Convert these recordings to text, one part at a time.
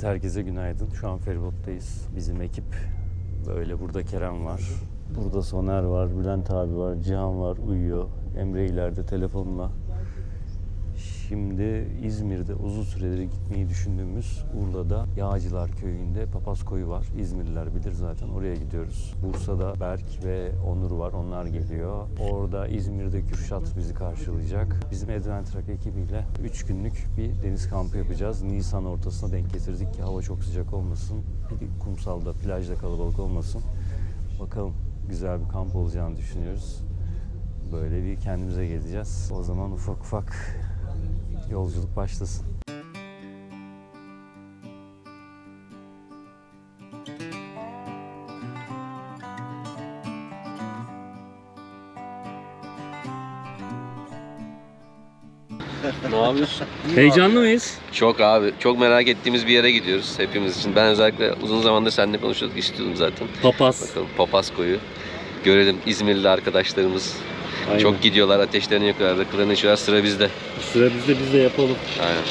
Evet herkese günaydın. Şu an feribottayız. Bizim ekip böyle burada Kerem var. Burada Soner var, Bülent abi var, Cihan var, uyuyor. Emre ileride telefonla. Şimdi İzmir'de uzun süredir gitmeyi düşündüğümüz Urla'da Yağcılar Köyü'nde Papaz Koyu var. İzmirliler bilir zaten oraya gidiyoruz. Bursa'da Berk ve Onur var onlar geliyor. Orada İzmir'de Kürşat bizi karşılayacak. Bizim Adventurak ekibiyle 3 günlük bir deniz kampı yapacağız. Nisan ortasına denk getirdik ki hava çok sıcak olmasın. Bir kumsalda, plajda kalabalık olmasın. Bakalım güzel bir kamp olacağını düşünüyoruz. Böyle bir kendimize geleceğiz. O zaman ufak ufak yolculuk başlasın. Ne yapıyorsun? Heyecanlı mıyız? Çok abi. Çok merak ettiğimiz bir yere gidiyoruz hepimiz için. Ben özellikle uzun zamandır seninle konuşuyorduk istiyordum zaten. Papaz. Bakalım Papasko'yu görelim. İzmirli arkadaşlarımız. Aynen. Çok gidiyorlar, ateşlerini yakıyorlar, rakılarını içiyorlar. Sıra bizde. Sıra bizde biz de yapalım. Aynen.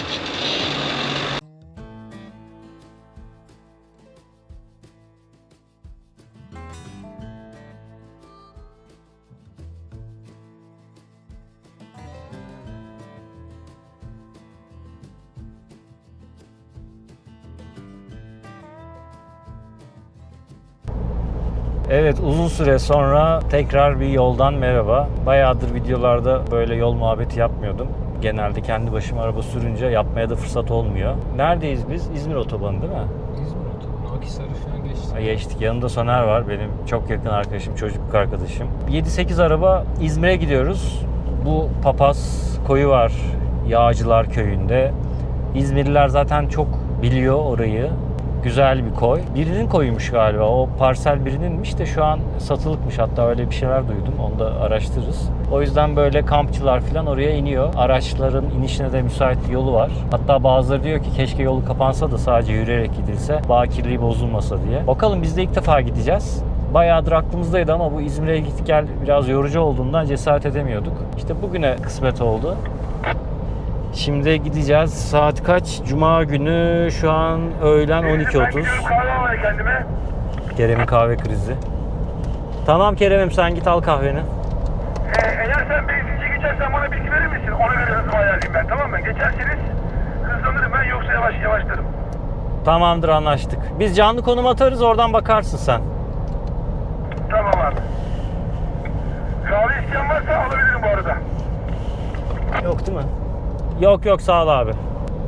Süre sonra tekrar bir yoldan merhaba. Bayağıdır videolarda böyle yol muhabbeti yapmıyordum. Genelde kendi başıma araba sürünce yapmaya da fırsat olmuyor. Neredeyiz biz? İzmir otobanı değil mi? İzmir otobanı. Akhisar'ı falan geçtik. Ha, Geçtik. Yanında Soner var. Benim çok yakın arkadaşım, çocukluk arkadaşım. 7-8 araba İzmir'e gidiyoruz. Bu Papaz koyu var Yağcılar köyünde. İzmirliler zaten çok biliyor orayı. Güzel bir koy. Birinin koyuymuş galiba. O parsel birininmiş de şu an satılıkmış. Hatta öyle bir şeyler duydum. Onu da araştırırız. O yüzden böyle kampçılar falan oraya iniyor. Araçların inişine de müsait bir yolu var. Hatta bazıları diyor ki keşke yolu kapansa da sadece yürüyerek gidilse. Bağ bozulmasa diye. Bakalım biz de ilk defa gideceğiz. Bayağıdır aklımızdaydı ama bu İzmir'e git gel biraz yorucu olduğundan cesaret edemiyorduk. İşte bugüne kısmet oldu. Şimdi gideceğiz. Saat kaç? Cuma günü şu an öğlen 12.30. kahve almaya kendime. Kerem'in kahve krizi. Tamam Kerem'im sen git al kahveni. Ee, eğer sen benzinci geçersen bana bilgi verir misin? Ona göre hızımı ayarlayayım ben tamam mı? Geçerseniz hızlanırım ben yoksa yavaş yavaşlarım. Tamamdır anlaştık. Biz canlı konum atarız oradan bakarsın sen. Tamam abi. Kahve isteyen varsa alabilirim bu arada. Yok değil mi? Yok yok sağ ol abi.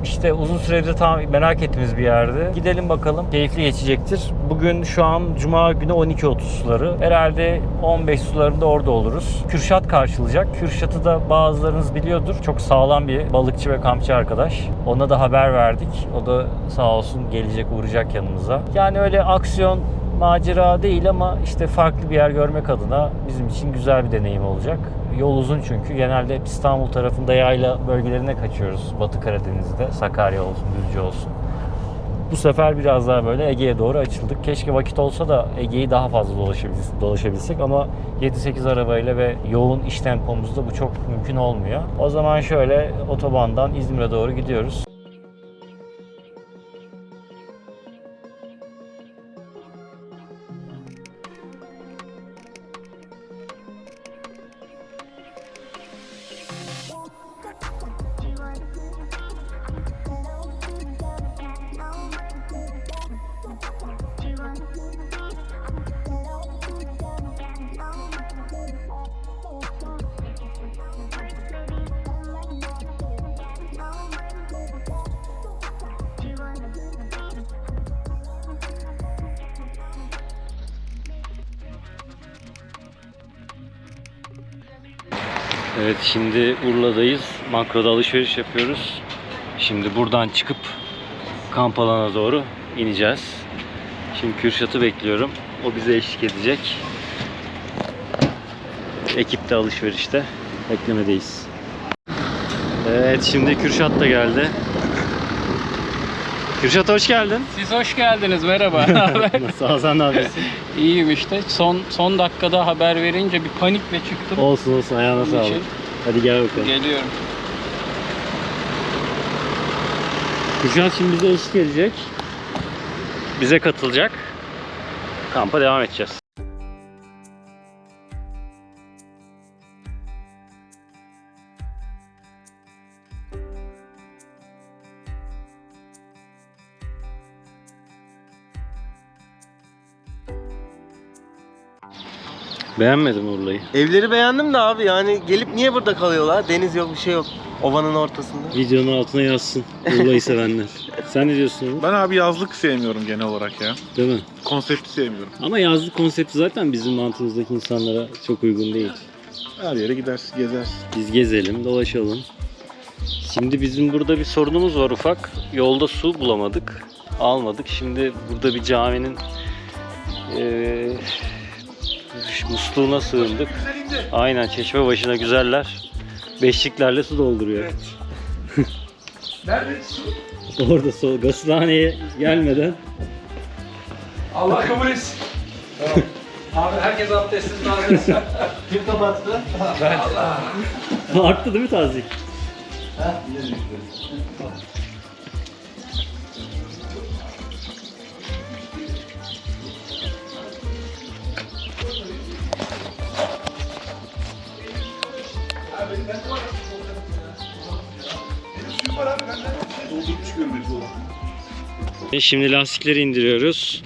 İşte uzun süredir tam merak ettiğimiz bir yerde. Gidelim bakalım. Keyifli geçecektir. Bugün şu an Cuma günü 12.30 suları. Herhalde 15 sularında orada oluruz. Kürşat karşılayacak. Kürşat'ı da bazılarınız biliyordur. Çok sağlam bir balıkçı ve kampçı arkadaş. Ona da haber verdik. O da sağ olsun gelecek uğrayacak yanımıza. Yani öyle aksiyon macera değil ama işte farklı bir yer görmek adına bizim için güzel bir deneyim olacak. Yol uzun çünkü. Genelde İstanbul tarafında yayla bölgelerine kaçıyoruz. Batı Karadeniz'de. Sakarya olsun, Düzce olsun. Bu sefer biraz daha böyle Ege'ye doğru açıldık. Keşke vakit olsa da Ege'yi daha fazla dolaşabilsek, dolaşabilsek ama 7-8 arabayla ve yoğun iş tempomuzda bu çok mümkün olmuyor. O zaman şöyle otobandan İzmir'e doğru gidiyoruz. Evet şimdi Urla'dayız. Makroda alışveriş yapıyoruz. Şimdi buradan çıkıp kamp alana doğru ineceğiz. Şimdi Kürşat'ı bekliyorum. O bize eşlik edecek. Ekip de alışverişte. Beklemedeyiz. Evet şimdi Kürşat da geldi. Kürşat hoş geldin. Siz hoş geldiniz. Merhaba. Nasıl Hasan abi? İyiyim işte. Son son dakikada haber verince bir panikle çıktım. Olsun olsun ayağına Onun sağlık. için Hadi gel bakalım. Geliyorum. Kürşat şimdi bize eşlik edecek. bize katılacak. Kampa devam edeceğiz. Beğenmedim Urla'yı. Evleri beğendim de abi yani gelip niye burada kalıyorlar? Deniz yok bir şey yok. Ovanın ortasında. Videonun altına yazsın Urla'yı sevenler. Sen ne diyorsun Uğur? Ben abi yazlık sevmiyorum genel olarak ya. Değil mi? Konsepti sevmiyorum. Ama yazlık konsepti zaten bizim mantığımızdaki insanlara çok uygun değil. Her yere gidersin, gezersin. Biz gezelim, dolaşalım. Şimdi bizim burada bir sorunumuz var ufak. Yolda su bulamadık. Almadık. Şimdi burada bir caminin eee musluğuna sığındık. Aynen çeşme başına güzeller. Beşliklerle su dolduruyor. Nerede su? Orada sol gazhaneye gelmeden Allah kabul etsin. Abi herkes abdestsiz nazaretsin. Kim kapattı? arttı değil mi tazik? E, Şimdi lastikleri indiriyoruz.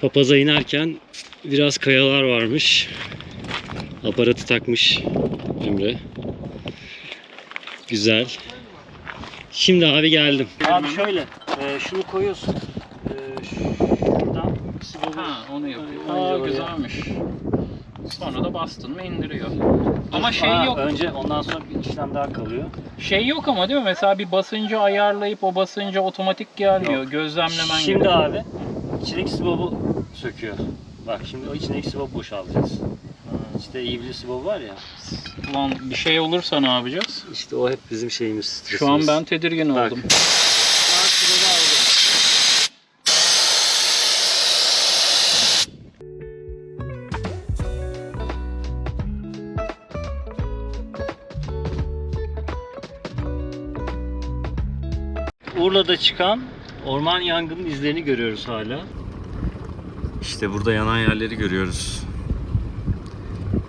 Papaza inerken biraz kayalar varmış. Aparatı takmış Emre. Güzel. Şimdi abi geldim. Abi şöyle, e, şunu koyuyorsun. E, şuradan Ha onu yapıyor. Aa, güzelmiş. Sonra da bastın mı indiriyor. Ama şey Aa, yok. Önce ondan sonra bir işlem daha kalıyor. Şey yok ama değil mi? Mesela bir basıncı ayarlayıp o basınca otomatik gelmiyor. Gözlemlemen Şimdi gerekiyor. abi içindeki sibobu söküyor. Bak şimdi o içindeki sibobu boşaltacağız. İşte ivli sibobu var ya. Ulan bir şey olursa ne yapacağız? İşte o hep bizim şeyimiz. Şu an stresimiz. ben tedirgin Bak. oldum. Urla'da çıkan orman yangının izlerini görüyoruz hala. İşte burada yanan yerleri görüyoruz.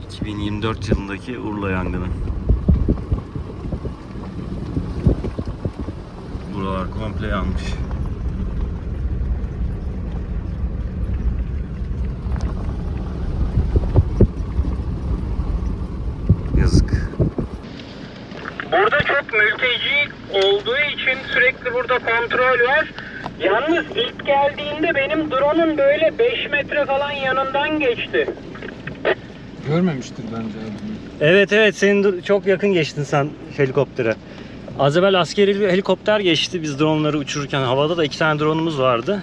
2024 yılındaki Urla yangını. Buralar komple yanmış. Yazık. Burada çok mülteci olduğu için sürekli burada kontrol var. Yalnız ilk geldiğinde benim drone'un böyle 5 metre falan yanından geçti. Evet evet senin çok yakın geçtin sen helikoptere. Az evvel askeri bir helikopter geçti biz dronları uçururken havada da iki tane drone'umuz vardı.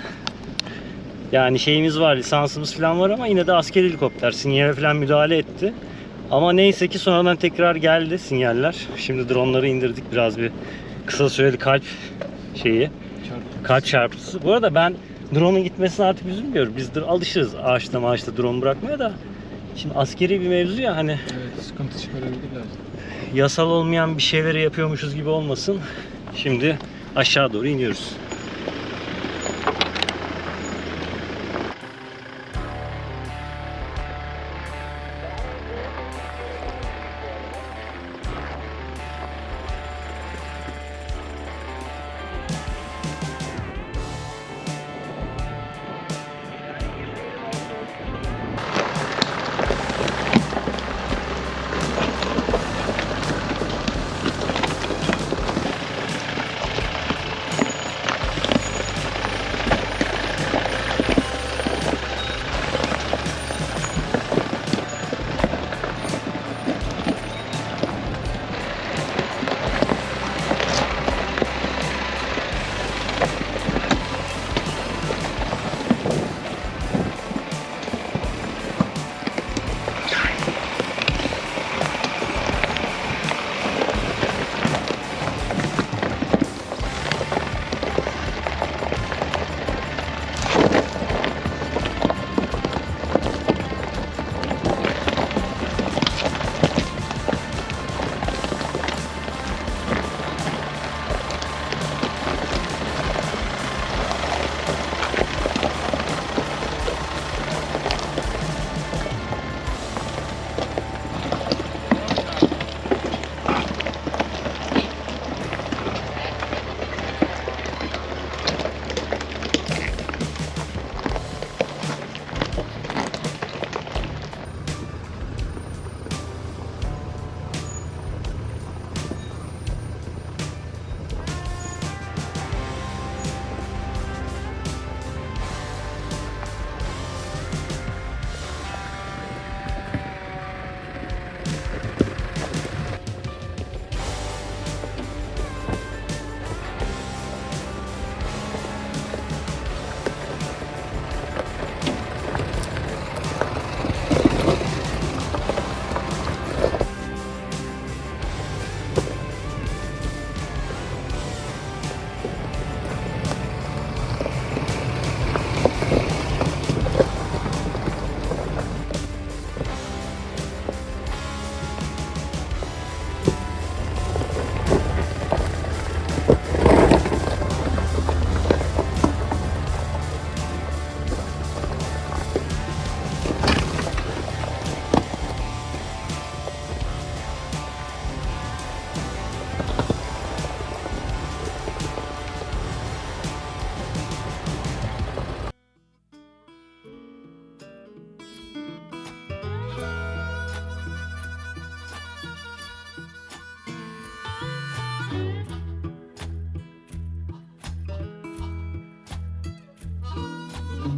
Yani şeyimiz var lisansımız falan var ama yine de askeri helikopter sinyale falan müdahale etti. Ama neyse ki sonradan tekrar geldi sinyaller. Şimdi dronları indirdik biraz bir kısa süreli kalp şeyi. Kalp çarpıntısı. Bu arada ben drone'un gitmesine artık üzülmüyorum. Biz alışırız ağaçta maaşta drone bırakmaya da. Şimdi askeri bir mevzu ya hani sıkıntı çıkarabilirler. yasal olmayan bir şeyleri yapıyormuşuz gibi olmasın. Şimdi aşağı doğru iniyoruz.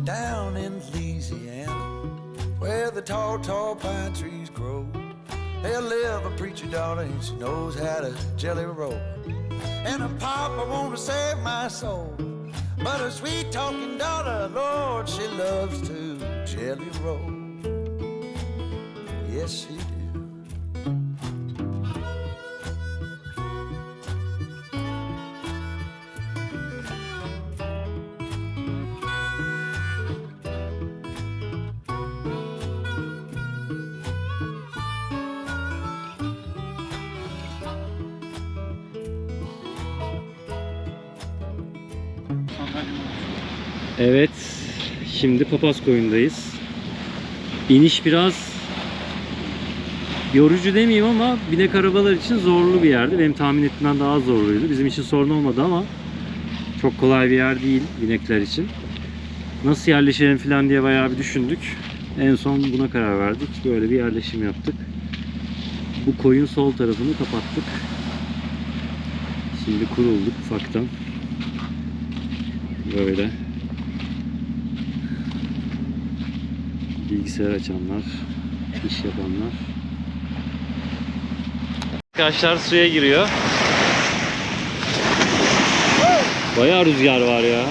Down in Louisiana, where the tall, tall pine trees grow. There live a preacher daughter, and she knows how to jelly roll. And a papa want to save my soul, but a sweet talking daughter, Lord, she loves to jelly roll. Yes, she do. Evet, şimdi Papaz Koyun'dayız. İniş biraz yorucu demeyeyim ama binek arabalar için zorlu bir yerdi. Benim tahmin ettiğimden daha zorluydu. Bizim için sorun olmadı ama çok kolay bir yer değil binekler için. Nasıl yerleşelim falan diye bayağı bir düşündük. En son buna karar verdik. Böyle bir yerleşim yaptık. Bu koyun sol tarafını kapattık. Şimdi kurulduk ufaktan. Böyle. Bilgisayar açanlar, iş yapanlar. Arkadaşlar suya giriyor. Bayağı rüzgar var ya.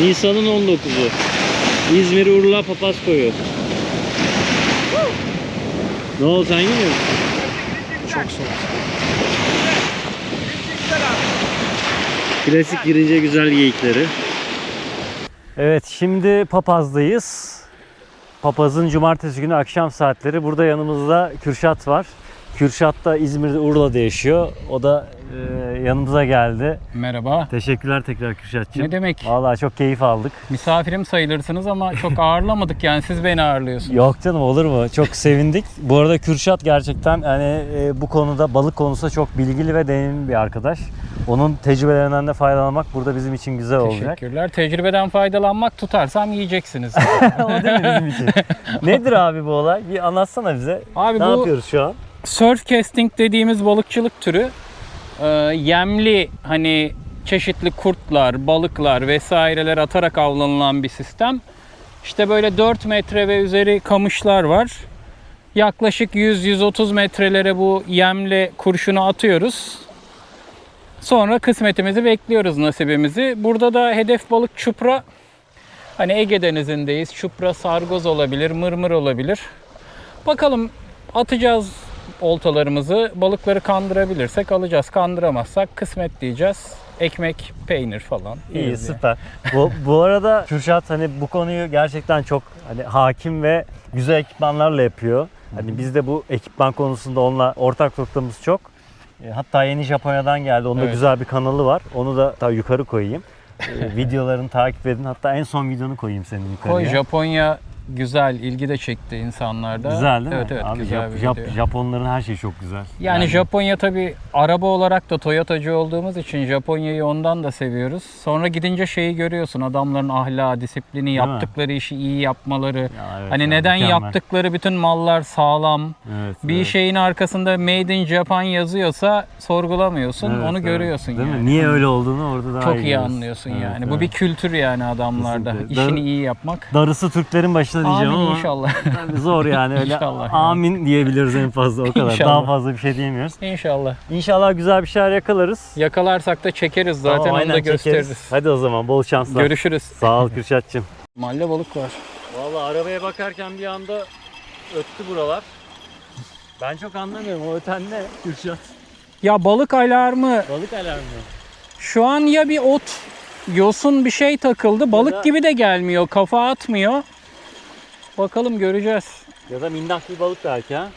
Nisan'ın 19'u. İzmir Urla Papaz Koyu. Ne oldu sen musun? Çok soğuk. Klasik girince güzel geyikleri. Evet şimdi Papaz'dayız. Papaz'ın cumartesi günü akşam saatleri. Burada yanımızda Kürşat var. Kürşat da İzmir'de Urla'da yaşıyor. O da e, yanımıza geldi. Merhaba. Teşekkürler tekrar Kürşat'cığım. Ne demek? Vallahi çok keyif aldık. Misafirim sayılırsınız ama çok ağırlamadık yani siz beni ağırlıyorsunuz. Yok canım olur mu? Çok sevindik. Bu arada Kürşat gerçekten hani e, bu konuda balık konusunda çok bilgili ve deneyimli bir arkadaş. Onun tecrübelerinden de faydalanmak burada bizim için güzel olacak. Teşekkürler. Tecrübeden faydalanmak tutarsam yiyeceksiniz. o değil mi bizim için? Nedir abi bu olay? Bir anlatsana bize. Abi ne bu yapıyoruz şu an? surf casting dediğimiz balıkçılık türü e, yemli hani çeşitli kurtlar, balıklar vesaireler atarak avlanılan bir sistem. İşte böyle 4 metre ve üzeri kamışlar var. Yaklaşık 100-130 metrelere bu yemli kurşunu atıyoruz. Sonra kısmetimizi bekliyoruz nasibimizi. Burada da hedef balık çupra. Hani Ege Denizi'ndeyiz. Çupra sargoz olabilir, mırmır olabilir. Bakalım atacağız oltalarımızı. Balıkları kandırabilirsek alacağız. Kandıramazsak kısmet diyeceğiz. Ekmek, peynir falan. İyi yani. süper. bu, bu arada Kürşat hani bu konuyu gerçekten çok hani hakim ve güzel ekipmanlarla yapıyor. Hani biz de bu ekipman konusunda onunla ortak noktamız çok. E, Hatta yeni Japonya'dan geldi. Onun da Evet. güzel bir kanalı var. Onu da daha yukarı koyayım. E, videolarını takip edin. Hatta en son videonu koyayım senin yukarıya. Koy Japonya güzel, ilgi de çekti insanlarda. Güzel değil mi? Evet evet Abi güzel Jap- bir Jap- video. Japonların her şeyi çok güzel. Yani, Japonya tabi araba olarak da Toyotacı olduğumuz için Japonya'yı ondan da seviyoruz. Sonra gidince şeyi görüyorsun adamların ahlakı, disiplini, mi? yaptıkları işi iyi yapmaları. Ya evet hani ya, neden mükemmel. yaptıkları bütün mallar sağlam. Evet, Bir evet. şeyin arkasında Made in Japan yazıyorsa sorgulamıyorsun, Evet, onu evet. görüyorsun Değil yani. mi? Niye öyle olduğunu orada daha Çok iyi görüyorsun. anlıyorsun Evet, yani. evet. Bu bir kültür yani adamlarda. Kesinlikle. İşini Dar- iyi yapmak. Darısı Türklerin başına diyeceğim Amin ama. inşallah. Zor yani öyle İnşallah yani. amin diyebiliriz en fazla o kadar. İnşallah. Daha fazla bir şey diyemiyoruz. İnşallah. İnşallah güzel bir şeyler yakalarız. Yakalarsak da çekeriz zaten Tamam, onu da çekeriz. gösteririz. Hadi o zaman bol şanslar. Görüşürüz. Sağ ol Kürşat'cığım. Mahalle balık var. Valla arabaya bakarken bir anda öttü buralar. Ben çok anlamıyorum o öten ne Kürşat? Ya balık alarmı Balık alarmı. şu an ya bir ot, yosun bir şey takıldı. Balık gibi de gelmiyor. Kafa atmıyor. Bakalım göreceğiz. Ya da minnak bir balık belki ha.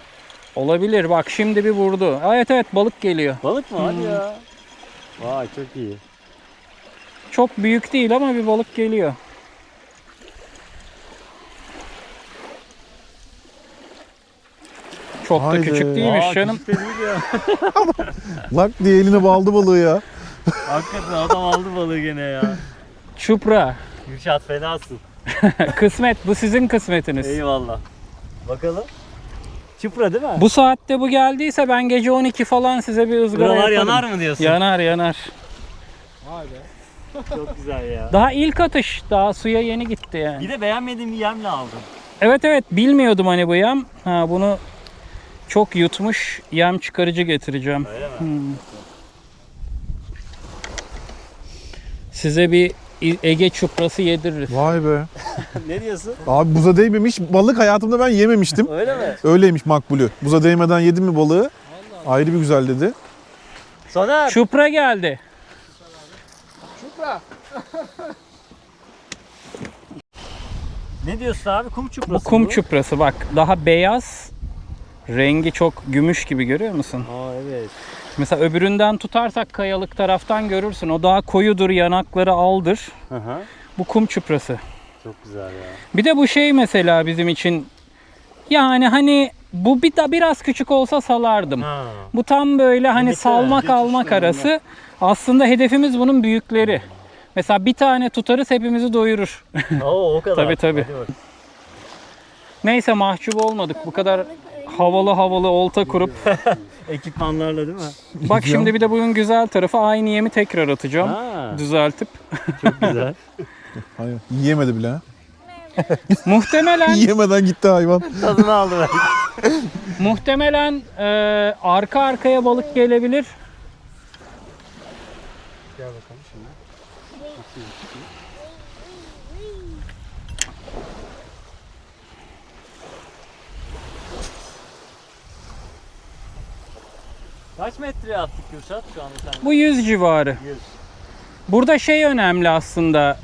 Olabilir. Bak şimdi bir vurdu. Evet evet balık geliyor. Balık mı? Hadi Hmm. ya. Vay çok iyi. Çok büyük değil ama bir balık geliyor. Çok da Haydi. küçük değilmiş Aa, canım. küçük de değil ya. Lak diye eline baldı balığı ya. Hakikaten adam aldı balığı gene ya. Çupra. Kürşat fenasın. Kısmet. Bu sizin kısmetiniz. Eyvallah. Bakalım. Çıpra değil mi? Bu saatte bu geldiyse ben gece 12 falan size bir ızgara Buralar yaparım. yanar mı diyorsun? Yanar yanar. Çok güzel ya. Daha ilk atış. Daha suya yeni gitti yani. Bir de beğenmediğim bir yemle aldım. Evet evet bilmiyordum hani bu yem. Ha bunu çok yutmuş yem çıkarıcı getireceğim. Öyle mi? Hmm. Size bir Ege çuprası yediririz. Vay be. ne diyorsun? Abi buza değmemiş balık hayatımda ben yememiştim. Öyle mi? Öyleymiş makbulü. Buza değmeden yedim mi balığı? Ayrı bir güzel dedi. Soner. Çupra geldi. Ne diyorsun abi? Kum Bu çuprası kum çuprası bak daha beyaz. Rengi çok gümüş gibi görüyor musun? Aa evet. Mesela öbüründen tutarsak kayalık taraftan görürsün. O daha koyudur, yanakları aldır. Hı hı. Bu kum çuprası. Çok güzel ya. Bir de bu şey mesela bizim için yani hani bu bir da biraz küçük olsa salardım. Ha. Bu tam böyle hani Limiti, salmak geçiş almak arası. Aslında hedefimiz bunun büyükleri. Mesela bir tane tutarız hepimizi doyurur. Oo o kadar. Tabii, tabii. Neyse mahcup olmadık. Bu kadar havalı havalı olta kurup. Ekipmanlarla değil mi? Bak şimdi bir de bunun güzel tarafı aynı yemi tekrar atacağım. Ha, Düzeltip. çok güzel. Hayır. Yiyemedi bile ha. Muhtemelen Yiyemeden gitti hayvan. Tadını aldı ben. muhtemelen e, arka arkaya balık gelebilir. Kaç metreye attık Kürşat şu anda sen? Bu 100 civarı. 100. Burada şey önemli aslında.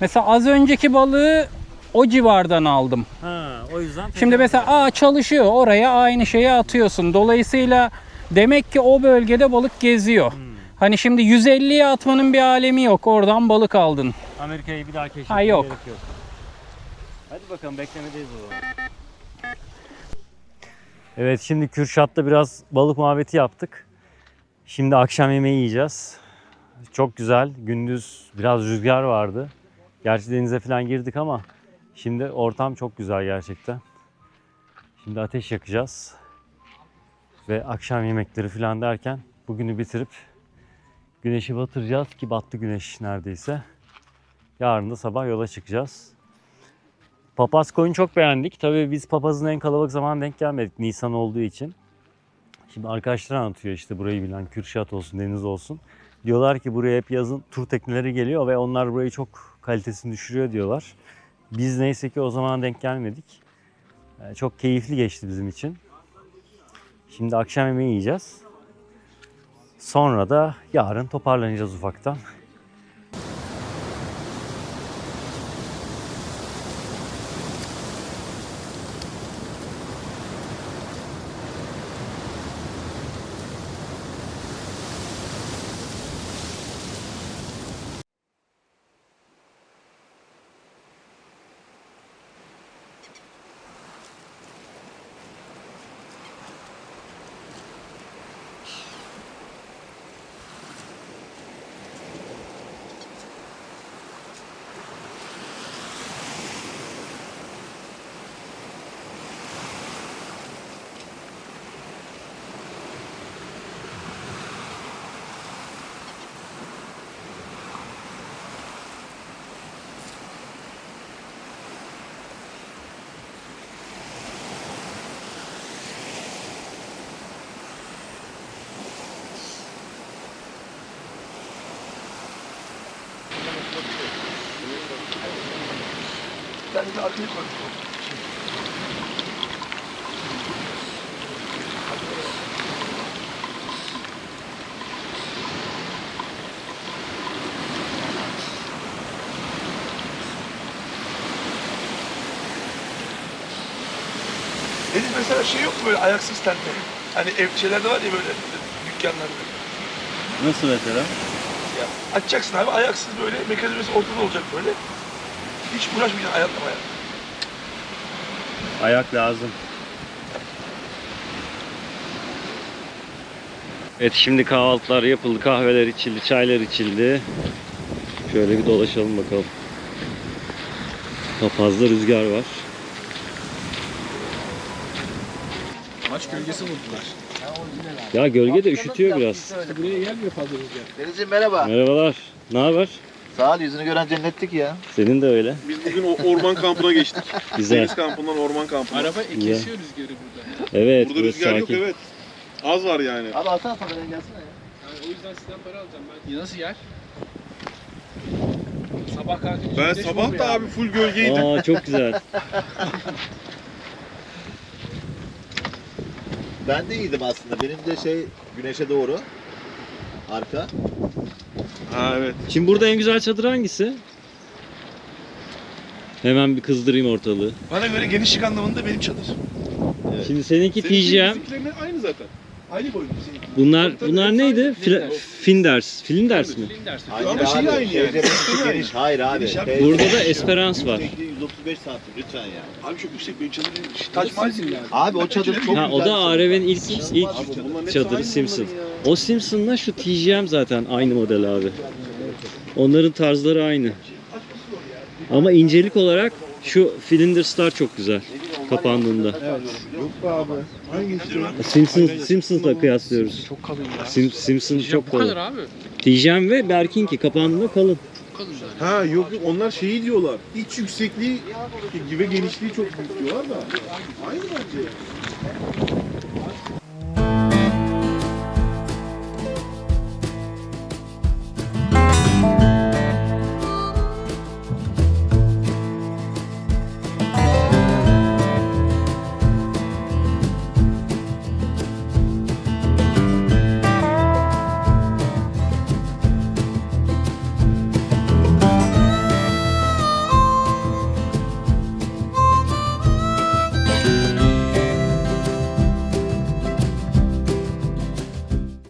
Mesela az önceki balığı o civardan aldım. Ha, o yüzden. Şimdi mesela aa çalışıyor oraya aynı şeyi atıyorsun. Dolayısıyla demek ki o bölgede balık geziyor. Hani şimdi 150'ye atmanın bir alemi yok. Oradan balık aldın. Amerika'yı bir daha keşfetmeye Ha, yok. gerek yok. Hadi bakalım beklemedeyiz o zaman. Evet şimdi Kürşat'ta biraz balık muhabbeti yaptık. Şimdi akşam yemeği yiyeceğiz. Çok güzel. Gündüz biraz rüzgar vardı. Gerçi denize falan girdik ama şimdi ortam çok güzel gerçekten. Şimdi ateş yakacağız. Ve akşam yemekleri falan derken bugünü bitirip güneşi batıracağız ki battı güneş neredeyse. Yarın da sabah yola çıkacağız. Papaz koyunu çok beğendik. Tabii biz papazın en kalabalık zaman denk gelmedik Nisan olduğu için. Şimdi arkadaşlar anlatıyor işte burayı bilen Kürşat olsun, Deniz olsun. Diyorlar ki buraya hep yazın tur tekneleri geliyor ve onlar burayı çok kalitesini düşürüyor diyorlar. Biz neyse ki o zaman denk gelmedik. Ee, Çok keyifli geçti bizim için. Şimdi akşam yemeği yiyeceğiz. Sonra da yarın toparlanacağız ufaktan. Ben de arkaya koy. Deniz mesela şey yok mu böyle ayaksız tente? Hani ev şeylerde var ya böyle dükkanlarda. Nasıl mesela? Ya açacaksın abi ayaksız böyle mekanizması ortada olacak böyle. Hiç uğraşmayacaksın ayaklamaya. Ayak lazım. Evet şimdi kahvaltılar yapıldı, kahveler içildi, çaylar içildi. Şöyle bir dolaşalım bakalım. Papazda rüzgar var. Maç gölgesi buldular. Ya gölge de üşütüyor biraz. Denizciğim merhaba. Merhabalar. Ne haber? Sağ ol yüzünü gören cennettik ya. Senin de öyle. Biz bugün o orman kampına geçtik. Güzel. Deniz kampından orman kampına. Araba Güzel. kesiyor rüzgarı burada. Evet, Burada burası rüzgar yok sakin. evet. Az var yani. Abi alsana tabelayı gelsene ya. o yüzden sizden para alacağım ben. Nasıl yer? Sabah kalkınca Ben güneş sabah da abi full gölgeydim. Aa çok güzel. Ben de iyiydim aslında. Benim de şey güneşe doğru. Arka. Ha evet. Şimdi burada en güzel çadır hangisi? Hemen bir kızdırayım ortalığı. Bana göre genişlik anlamında benim çadır. Şimdi seninki Senin TGM. bizimkilerine aynı zaten. Aynı senin. Bunlar Tabii, bunlar tabii, neydi? sadece Fla- Finders. Flinders mi? Hayır Ama şey abi, aynı yani. Aynı. geniş. Hayır abi. Geniş abi. teyze- Burada da Esperance var. Yüksekliği 135 santim lütfen ya. Abi çok yüksek benim çadır değil. Taç Mahal yani. Abi o çadır çok Ha o güzel da. ARV'nin ilk ilk Abi bunların hepsi çadırı aynı Simpson. bunların ya. O Simpson'la şu TGM zaten aynı model abi. Onların tarzları aynı. Ama incelik olarak şu Flinders'lar çok güzel kapandığında. Yok be abi. Hangisi? Simpsons Simpsons'la kıyaslıyoruz. Çok kalın ya. Sim, Simpson çok Bu kadar kalın. abi. TGM ve Berkinki kapandığında kalın. Ha yok yok onlar şeyi diyorlar. İç yüksekliği ve genişliği çok büyük diyorlar da. Aynı bence.